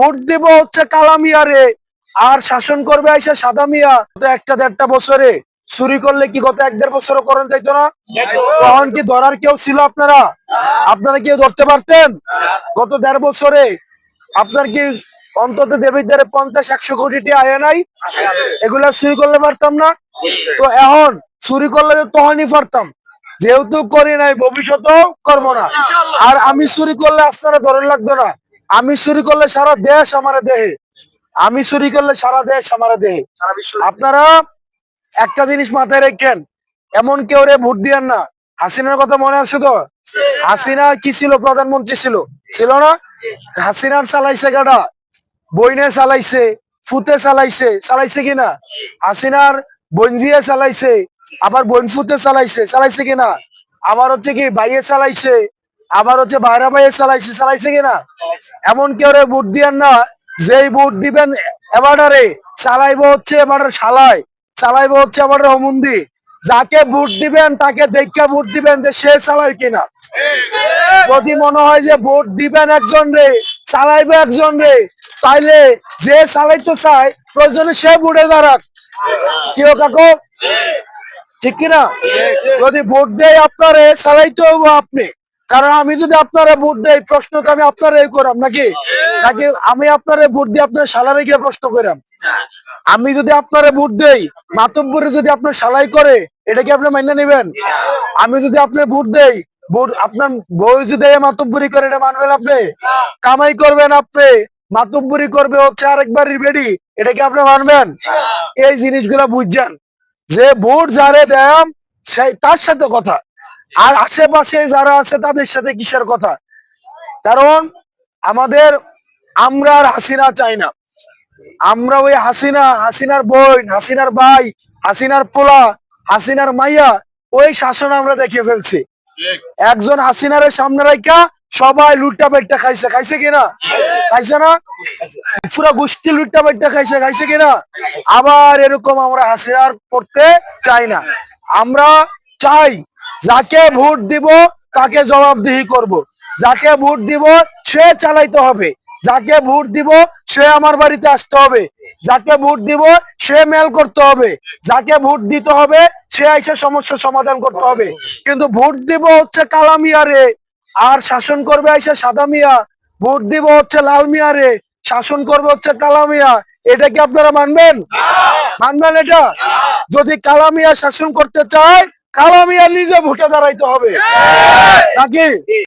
Vote দিব হচ্ছে কালামিয়ারে আর শাসন করবে আইসা সাদা মিয়া। তো একটা দেড়টা বছরে চুরি করলে কি গত এক দেড় বছরও করেন যাইতো না? তখন কি ধরার কেউ ছিল আপনারা? আপনারা কেউ ধরতে পারতেন? গত দেড় বছরে আপনার কি অন্তত দ্বারে পঞ্চাশ, একশো কোটি আয় নাই? এগুলা চুরি করলে পারতাম না? তো এখন চুরি করলে তখনই পারতাম। যেহেতু করি নাই, ভবিষ্যতেও করব না। আর আমি চুরি করলে আপনারা ধরে লাগতো না। আমি চুরি করলে সারা দেশ আমার দেহে। আমি চুরি করলে সারা দেশ আমার দেহে। আপনারা একটা জিনিস মাথায় রেখেন এমন কেউ রে ভোট দিয়েন না। হাসিনার কথা মনে আছে তো? হাসিনা কি ছিল? প্রধানমন্ত্রী ছিল। ছিল না? হাসিনার চালাইছে গাড়া। বইনে চালাইছে ফুতে চালাইছে। চালাইছে কিনা হাসিনার বঞ্জিয়ে চালাইছে। আবার বইন ফুতে চালাইছে চালাইছে কিনা আবার হচ্ছে কি বাইয়ে চালাইছে। আবার হচ্ছে বাইরা বাইয়ে চালাইছে চালাইছে কিনা? এমন কেউ রে ভোট দিয়েন না যেই ভোট দিবেন এবারে চালাইবো হচ্ছে এবার সালাই চালাইবো হচ্ছে এবার হমুন্দি। যাকে ভোট দিবেন তাকে দেখে ভোট দিবেন যে সে চালায় কিনা। যদি মনে হয় যে ভোট দিবেন একজন রে চালাইবে একজন রে তাইলে যে চালাইতে চায় প্রয়োজনে সে ভোটে দাঁড়াক। কেউ কাকো? ঠিক কিনা? যদি ভোট দেয় আপনারে চালাইতে হব আপনি। কারণ আমি যদি আপনারা ভোট দেয় প্রশ্ন তো আমি আপনারাই করাম নাকি? নাকি আমি আপনারে ভোট দিয়ে আপনার সালারে গিয়ে প্রশ্ন করাম? আমি যদি আপনারে ভোট দেই মাতব্বরে যদি আপনার সালাই করে এটা কি আপনি মান্য নেবেন? আমি যদি আপনার ভোট দেই ভোট আপনার বউ যদি এই মাতব্বরি করে এটা মানবেন আপনি? কামাই করবেন আপনি মাতব্বরি করবে হচ্ছে আরেকবার রিবেডি এটা কি আপনি মানবেন? এই জিনিসগুলা বুঝছেন। যে ভোট যারে দেয় সেই তার সাথে কথা। আর আশেপাশে যারা আছে, তাদের সাথে কিসের কথা? কারণ আমাদের আমরা আর হাসিনা চাই না। আমরা ওই হাসিনা, হাসিনার বোন, হাসিনার ভাই, হাসিনার পোলা, হাসিনার মাইয়া, ওই শাসন আমরা দেখে ফেলছি। একজন হাসিনার সামনে রাখা সবাই লুটটা পেটটা খাইছে। খাইছে কিনা খাইছে না? পুরা গোষ্ঠী লুটটা পেটটা খাইছে। খাইছে কিনা আবার এরকম আমরা হাসিনার করতে চাই না। আমরা চাই যাকে ভোট দিব তাকে জবাবদিহি করব। যাকে ভোট দিব সে চালাইতে হবে। যাকে ভোট দিব সে আমার বাড়িতে আসতে হবে। যাকে ভোট দিব সে মেল করতে হবে। যাকে ভোট দিতে হবে সে এসে সমস্যা সমাধান করতে হবে। কিন্তু ভোট দিব হচ্ছে কালা মিয়ারে। আর শাসন করবে এসে সাদা মিয়া। ভোট দিব হচ্ছে লাল মিয়ারে। শাসন করবে হচ্ছে কালামিয়া এটা কি আপনারা মানবেন? মানবেন এটা? যদি কালা মিয়া শাসন করতে চায় কালা আর নিজে ভোটে দাঁড়াইতে হবে। নাকি?